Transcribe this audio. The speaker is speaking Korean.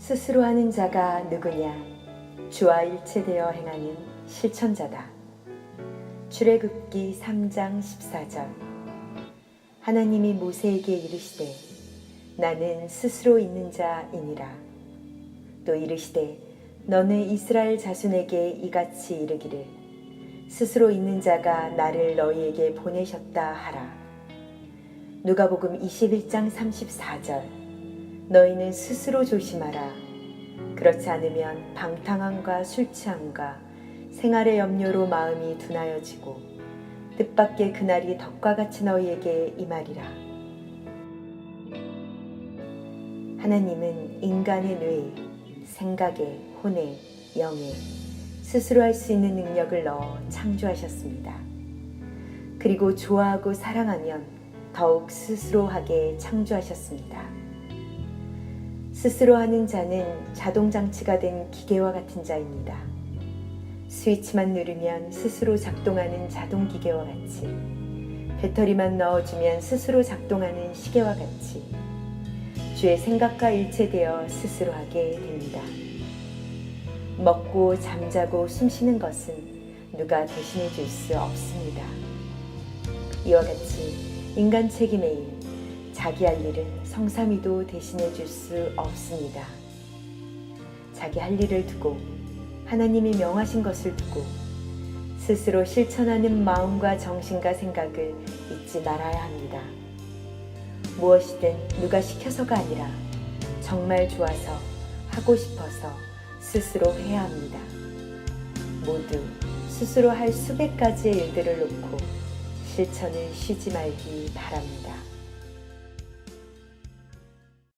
스스로 하는 자가 누구냐? 주와 일체되어 행하는 실천자다. 출애굽기 3장 14절 하나님이 모세에게 이르시되 나는 스스로 있는 자이니라. 또 이르시되 너는 이스라엘 자손에게 이같이 이르기를 스스로 있는 자가 나를 너희에게 보내셨다 하라. 누가복음 21장 34절 너희는 스스로 조심하라. 그렇지 않으면 방탕함과 술 취함과 생활의 염려로 마음이 둔하여지고 뜻밖의 그날이 덕과 같이 너희에게 임하리라. 하나님은 인간의 뇌, 생각에, 혼에, 영에 스스로 할 수 있는 능력을 넣어 창조하셨습니다. 그리고 좋아하고 사랑하면 더욱 스스로 하게 창조하셨습니다. 스스로 하는 자는 자동장치가 된 기계와 같은 자입니다. 스위치만 누르면 스스로 작동하는 자동기계와 같이, 배터리만 넣어주면 스스로 작동하는 시계와 같이, 주의 생각과 일체되어 스스로 하게 됩니다. 먹고 잠자고 숨쉬는 것은 누가 대신해 줄 수 없습니다. 이와 같이 인간 책임의 일, 자기 할 일은 성삼위도 대신해 줄 수 없습니다. 자기 할 일을 두고 하나님이 명하신 것을 두고 스스로 실천하는 마음과 정신과 생각을 잊지 말아야 합니다. 무엇이든 누가 시켜서가 아니라 정말 좋아서 하고 싶어서 스스로 해야 합니다. 모두 스스로 할 수백 가지의 일들을 놓고 실천을 쉬지 말기 바랍니다.